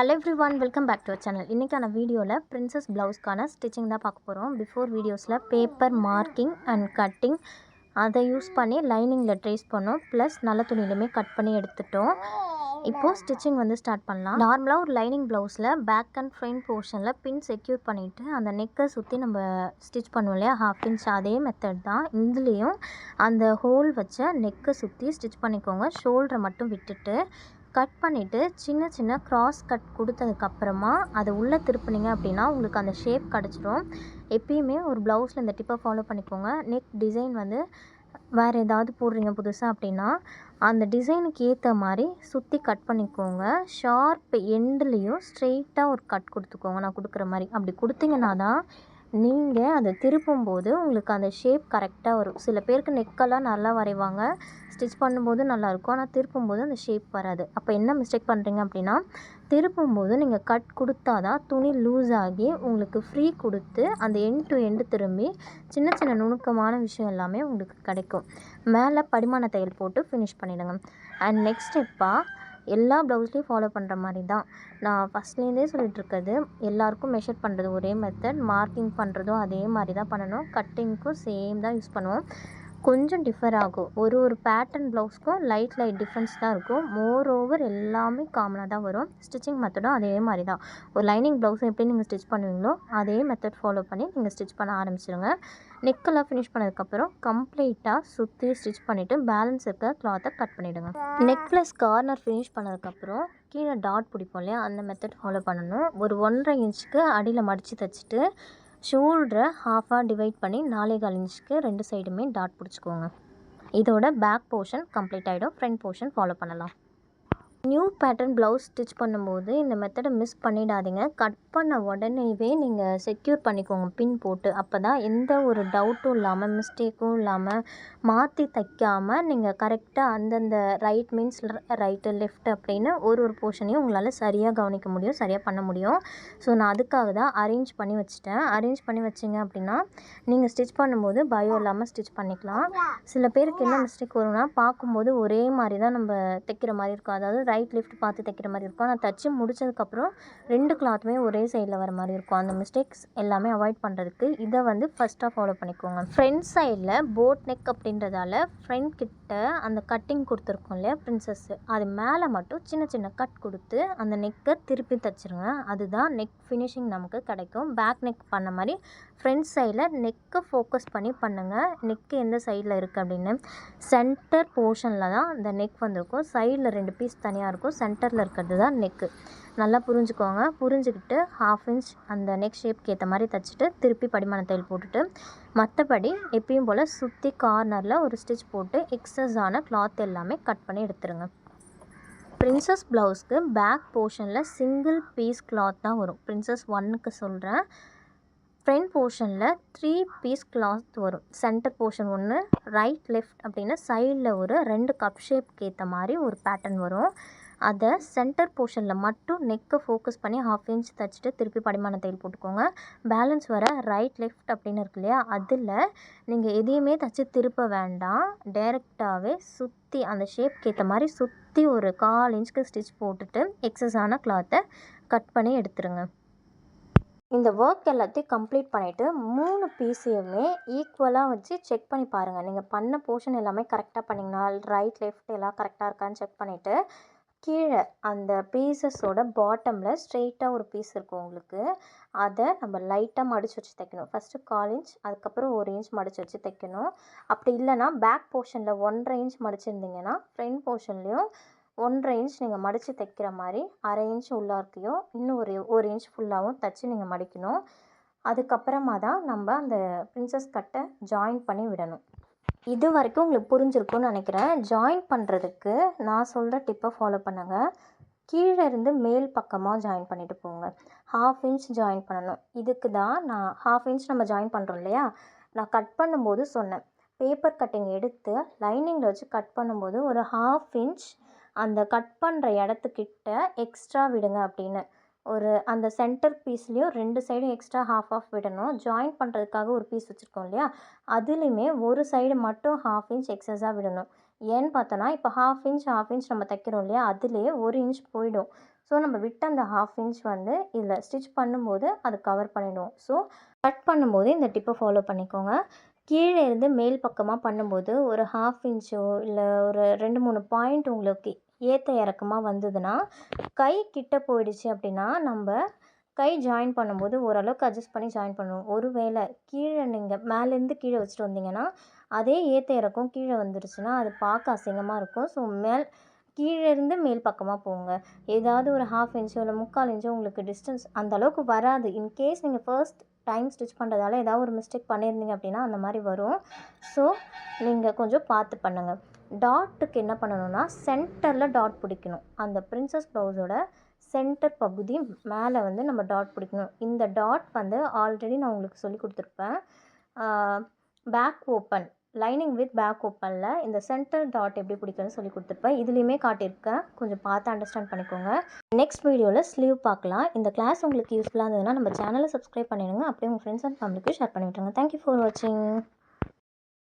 Hello everyone welcome back to channel இன்றைக்கான வீடியோவில் princess ப்ளவுஸ்க்கான stitching தான் பார்க்க போகிறோம் பிஃபோர் வீடியோஸில் பேப்பர் மார்க்கிங் அண்ட் கட்டிங் அதை யூஸ் பண்ணி லைனிங்கில் ட்ரேஸ் பண்ணோம். ப்ளஸ் நல்ல துணியிலுமே கட் பண்ணி எடுத்துட்டோம். இப்போது ஸ்டிச்சிங் வந்து ஸ்டார்ட் பண்ணலாம். நார்மலாக ஒரு லைனிங் ப்ளவுஸில் பேக் அண்ட் ஃப்ரண்ட் போர்ஷனில் பின் செக்யூர் பண்ணிவிட்டு அந்த நெக்கை சுற்றி நம்ம ஸ்டிச் பண்ணுவோம் இல்லையா? ஹாஃப் இன்ச் அதே மெத்தட் தான். இதுலேயும் அந்த ஹோல் வச்ச நெக்கை சுற்றி ஸ்டிச் பண்ணிக்கோங்க. ஷோல்டரை மட்டும் விட்டுட்டு கட் பண்ணிவிட்டு சின்ன சின்ன க்ராஸ் கட் கொடுத்ததுக்கப்புறமா அதை உள்ளே திருப்பினீங்க அப்படின்னா உங்களுக்கு அந்த ஷேப் கிடச்சிரும். எப்பயுமே ஒரு ப்ளவுஸில் இந்த டிப்பை ஃபாலோ பண்ணிக்கோங்க. நெக் டிசைன் வந்து வேறு ஏதாவது போடுறீங்க புதுசாக அப்படின்னா அந்த டிசைனுக்கு ஏற்ற மாதிரி சுற்றி கட் பண்ணிக்கோங்க. ஷார்ப் எண்ட்லேயும் ஸ்ட்ரெயிட்டாக ஒரு கட் கொடுத்துக்கோங்க. நான் கொடுக்குற மாதிரி. அப்படி கொடுத்தீங்கன்னா தான் நீங்கள் அதை திருப்பும்போது உங்களுக்கு அந்த ஷேப் கரெக்டாக வரும். சில பேருக்கு நெக்கெல்லாம் நல்லா வரைவாங்க. ஸ்டிச் பண்ணும்போது நல்லாயிருக்கும் ஆனால் திருப்பும்போது அந்த ஷேப் வராது. அப்போ என்ன மிஸ்டேக் பண்ணுறீங்க அப்படின்னா திருப்பும்போது நீங்கள் கட் கொடுத்தா தான் துணி லூஸ் ஆகி உங்களுக்கு ஃப்ரீ கொடுத்து அந்த எண்ட் டு எண்டு திரும்பி சின்ன சின்ன நுணுக்கமான விஷயம் எல்லாமே உங்களுக்கு கிடைக்கும். மேலே படிமான தையல் போட்டு ஃபினிஷ் பண்ணிவிடுங்க அண்ட் நெக்ஸ்ட் ஸ்டெப்பாக எல்லா ப்ளவுஸ்லேயும் ஃபாலோ பண்ணுற மாதிரி தான் நான் ஃபஸ்ட்லேருந்தே சொல்லிகிட்ருக்கிறது எல்லாருக்கும் மெஷர் பண்ணுறது ஒரே மெத்தட் மார்க்கிங் பண்ணுறதும் அதே மாதிரி தான் பண்ணணும். கட்டிங்க்கும் சேம் தான் யூஸ் பண்ணுவோம். கொஞ்சம் டிஃபர் ஆகும். ஒரு ஒரு பேட்டர்ன் ப்ளவுஸ்க்கும் லைட் லைட் டிஃப்ரென்ஸ் தான் இருக்கும். மோர் ஓவர் எல்லாமே காமனாக தான் வரும். ஸ்டிச்சிங் மெத்தடும் அதே மாதிரி தான் ஒரு லைனிங் ப்ளவுஸும் எப்படி நீங்கள் ஸ்டிச் பண்ணுவீங்களோ அதே மெத்தட் ஃபாலோ பண்ணி நீங்கள் ஸ்டிச் பண்ண ஆரம்பிச்சிடுங்க நெக்கெல்லாம் ஃபினிஷ் பண்ணதுக்கப்புறம் கம்ப்ளீட்டாக சுற்றி ஸ்டிச் பண்ணிவிட்டு பேலன்ஸ் இருக்க கிளாத்தை கட் பண்ணிவிடுங்க நெக்லஸ் கார்னர் ஃபினிஷ் பண்ணதுக்கப்புறம் கீழே டாட் பிடிப்போம் இல்லையா? அந்த மெத்தட் ஃபாலோ பண்ணணும். ஒரு ஒன்றரை இன்ச்சுக்கு அடியில் மடித்து தைச்சிட்டு ஷோல்டரை ஹாஃபாக டிவைட் பண்ணி நாலேகால் இன்ச்சுக்கு ரெண்டு சைடுமே டாட் பிடிச்சிக்கோங்க. இதோட பேக் போர்ஷன் கம்ப்ளீட் ஆகிடும் ஃப்ரண்ட் போர்ஷன் ஃபாலோ பண்ணலாம். நியூ பேட்டர்ன் ப்ளவுஸ் ஸ்டிச் பண்ணும்போது இந்த மெத்தடை மிஸ் பண்ணிடாதீங்க. கட் பண்ண உடனேவே நீங்கள் செக்யூர் பண்ணிக்கோங்க. பின் போட்டு அப்போ தான் எந்த ஒரு டவுட்டும் இல்லாமல் மிஸ்டேக்கும் இல்லாமல் மாற்றி தைக்காமல் நீங்கள் கரெக்டாக அந்தந்த ரைட் மீன்ஸ் ரைட்டு லெஃப்ட் அப்படின்னு ஒரு ஒரு போர்ஷனையும் உங்களால் சரியாக கவனிக்க முடியும் சரியாக பண்ண முடியும். ஸோ நான் அதுக்காக தான் அரேஞ்ச் பண்ணி வச்சுட்டேன். அரேஞ்ச் பண்ணி வச்சிங்க அப்படின்னா நீங்கள் ஸ்டிச் பண்ணும்போது பயோ இல்லாமல் ஸ்டிச் பண்ணிக்கலாம். சில பேருக்கு என்ன மிஸ்டேக் வரும்னா பார்க்கும்போது ஒரே மாதிரி தான் நம்ம தைக்கிற மாதிரி இருக்கும். அதாவது ரைட் லெஃப்ட் பார்த்து தைக்கிற மாதிரி இருக்கும். ஆனால் தைச்சி முடிச்சதுக்கப்புறம் ரெண்டு கிளாத்துமே ஒரே சைடில் வர மாதிரி இருக்கும். அந்த மிஸ்டேக்ஸ் எல்லாமே அவாய்ட் பண்ணுறதுக்கு இதை வந்து ஃபஸ்ட்டாக ஃபாலோ பண்ணிக்கோங்க. ஃப்ரண்ட் சைடில் போட் நெக் அப்படின்றதால ஃப்ரண்ட் கிட்ட அந்த கட்டிங் கொடுத்துருக்கோம் இல்லையா ப்ரின்சஸ் அது மேலே மட்டும் சின்ன சின்ன கட் கொடுத்து அந்த நெக்கை திருப்பி தைச்சிருங்க. அதுதான் நெக் ஃபினிஷிங் நமக்கு கிடைக்கும். பேக் நெக் பண்ண மாதிரி ஃப்ரண்ட் சைடில் நெக்கை ஃபோக்கஸ் பண்ணி பண்ணுங்கள் நெக்கு எந்த சைடில் இருக்குது அப்படின்னு? சென்டர் போர்ஷனில் தான் இந்த நெக் வந்திருக்கும். சைடில் ரெண்டு பீஸ் தனியாக இருக்கும். சென்டரில் இருக்கிறது தான் நெக்கு நல்லா புரிஞ்சுக்கோங்க. புரிஞ்சுக்கிட்டு ஹாஃப் இன்ச் அந்த நெக் ஷேப்க்கு ஏற்ற மாதிரி தைச்சிட்டு திருப்பி படிமான தையல் போட்டுட்டு மற்றபடி எப்பயும் போல் சுற்றி கார்னரில் ஒரு ஸ்டிச் போட்டு எக்ஸஸ் ஆன கிளாத் எல்லாமே கட் பண்ணி எடுத்துருங்க. பிரின்சஸ் ப்ளவுஸ்க்கு பேக் போர்ஷனில் சிங்கிள் பீஸ் கிளாத் தான் வரும். பிரின்சஸ் ஒன்னுக்கு சொல்கிறேன் ஃப்ரண்ட் போர்ஷனில் த்ரீ பீஸ் கிளாத் வரும். சென்டர் போர்ஷன் ஒன்று ரைட் லெஃப்ட் அப்படின்னு சைடில் ஒரு ரெண்டு கப் ஷேப்க்கு ஏற்ற மாதிரி ஒரு பேட்டர்ன் வரும். அதை சென்டர் போர்ஷனில் மட்டும் நெக்கை ஃபோக்கஸ் பண்ணி ஹாஃப் இன்ச் தைச்சிட்டு திருப்பி படிமான தையல் போட்டுக்கோங்க. பேலன்ஸ் வர ரைட் லெஃப்ட் அப்படின்னு இருக்கு இல்லையா? அதில் நீங்கள் எதையுமே தைச்சி திருப்ப வேண்டாம். டைரெக்டாகவே சுற்றி அந்த ஷேப்க்கு ஏற்ற மாதிரி சுற்றி ஒரு கால் இன்ச்சுக்கு ஸ்டிச் போட்டுட்டு எக்ஸஸான கிளாத்தை கட் பண்ணி எடுத்துருங்க. இந்த ஒர்க் எல்லாத்தையும் கம்ப்ளீட் பண்ணிவிட்டு மூணு பீஸையுமே ஈக்குவலாக வச்சு செக் பண்ணி பாருங்கள் நீங்கள் பண்ண போர்ஷன் எல்லாமே கரெக்டாக பண்ணிங்கன்னா ரைட் லெஃப்ட் எல்லாம் கரெக்டாக இருக்கான்னு செக் பண்ணிவிட்டு கீழே அந்த பீசஸோட பாட்டமில் ஸ்ட்ரெயிட்டாக ஒரு பீஸ் இருக்கும் உங்களுக்கு. அதை நம்ம லைட்டாக மடித்து வச்சு தைக்கணும். ஃபஸ்ட்டு கால் இன்ச் அதுக்கப்புறம் ஒரு இன்ச் மடித்து வச்சு தைக்கணும். அப்படி இல்லைனா பேக் போர்ஷனில் ஒன்றரை இன்ச் மடிச்சிருந்தீங்கன்னா ஃப்ரண்ட் போர்ஷன்லேயும் ஒன்றரை இன்ச் நீங்கள் மடித்து தைக்கிற மாதிரி அரை இன்ச் உள்ளார்க்கையும் இன்னும் ஒரு ஒரு இன்ச் ஃபுல்லாகவும் தைச்சி நீங்கள் மடிக்கணும். அதுக்கப்புறமா தான் நம்ம அந்த பிரின்சஸ் கட்டை ஜாயின் பண்ணி விடணும். இது வரைக்கும் உங்களுக்கு புரிஞ்சிருக்கும்னு நினைக்கிறேன். ஜாயின் பண்ணுறதுக்கு நான் சொல்கிற டிப்பை ஃபாலோ பண்ணுங்கள் கீழே இருந்து மேல் பக்கமாக ஜாயின் பண்ணிட்டு போங்க. ஹாஃப் இன்ச் ஜாயின் பண்ணணும். இதுக்கு தான் நான் ஹாஃப் இன்ச் நம்ம ஜாயின் பண்ணுறோம் இல்லையா? நான் கட் பண்ணும்போது சொன்னேன். பேப்பர் கட்டிங் எடுத்து லைனிங்கில் வச்சு கட் பண்ணும்போது ஒரு ஹாஃப் இன்ச் அந்த கட் பண்ணுற இடத்துக்கிட்ட எக்ஸ்ட்ரா விடுங்க அப்படின்னு. ஒரு அந்த சென்டர் பீஸ்லேயும் ரெண்டு சைடும் எக்ஸ்ட்ரா ஹாஃப் ஆஃப் விடணும். ஜாயின் பண்ணுறதுக்காக ஒரு பீஸ் வச்சுருக்கோம் இல்லையா? அதுலேயுமே ஒரு சைடு மட்டும் ஹாஃப் இன்ச் எக்ஸஸாக விடணும். ஏன்னு பார்த்தோன்னா இப்போ ஹாஃப் இன்ச் ஹாஃப் இன்ச் நம்ம தைக்கிறோம் இல்லையா? அதுலேயே ஒரு இன்ச் போயிடும். ஸோ நம்ம விட்ட அந்த ஹாஃப் இன்ச் வந்து இதில் ஸ்டிச் பண்ணும்போது அது கவர் பண்ணிவிடும் ஸோ கட் பண்ணும்போது இந்த டிப்பை ஃபாலோ பண்ணிக்கோங்க. கீழே இருந்து மேல் பக்கமாக பண்ணும்போது ஒரு ஹாஃப் இன்ச்சோ இல்லை ஒரு ரெண்டு மூணு பாயிண்ட் உங்களுக்கு ஏற்ற இறக்கமாக வந்ததுன்னா கை கிட்ட போயிடுச்சு அப்படின்னா நம்ம கை ஜாயின் பண்ணும்போது ஓரளவுக்கு அட்ஜஸ்ட் பண்ணி ஜாயின் பண்ணுவோம். ஒரு வேளை கீழே நீங்கள் மேலேருந்து கீழே வச்சுட்டு வந்தீங்கன்னா அதே ஏற்ற இறக்கம் கீழே வந்துருச்சுன்னா அது பார்க்க அசிங்கமாக இருக்கும். ஸோ மேல் கீழே இருந்து மேல் பக்கமாக போங்க. ஏதாவது ஒரு ஹாஃப் இன்ச்சோ இல்லை முக்கால் இன்ச்சோ உங்களுக்கு டிஸ்டன்ஸ் அந்த அளவுக்கு வராது. இன்கேஸ் நீங்கள் ஃபர்ஸ்ட் டைம் ஸ்டிச் பண்ணுறதால ஏதாவது ஒரு மிஸ்டேக் பண்ணியிருந்தீங்க அப்படின்னா அந்த மாதிரி வரும். ஸோ நீங்கள் கொஞ்சம் பார்த்து பண்ணுங்கள் டாட்டுக்கு என்ன பண்ணணும்னா சென்டரில் டாட் பிடிக்கணும். அந்த ப்ரின்ஸஸ் ப்ளவுஸோட சென்டர் பகுதி மேலே வந்து நம்ம டாட் பிடிக்கணும். இந்த டாட் வந்து ஆல்ரெடி நான் உங்களுக்கு சொல்லி கொடுத்துருப்பேன். Back open lining with back ஓப்பனில் இந்த சென்டர் டாட் எப்படி பிடிக்குன்னு சொல்லி கொடுத்துருப்பேன். இதுலேயுமே காட்டியிருக்கேன். கொஞ்சம் பார்த்து அண்டர்ஸ்டாண்ட் பண்ணிக்கோங்க. நெக்ஸ்ட் வீடியோவில் ஸ்லீவ் பார்க்கலாம். இந்த கிளாஸ் உங்களுக்கு யூஸ்ஃபுல்லாக இருந்ததுன்னா நம்ம சேனலை சப்ஸ்கிரைப் பண்ணிடுங்க. அப்படியே உங்கள் ஃப்ரெண்ட்ஸ் அண்ட் ஃபேமிலிக்கு ஷேர் பண்ணிவிட்டுருங்க. தேங்க்யூ ஃபார் வாட்சிங்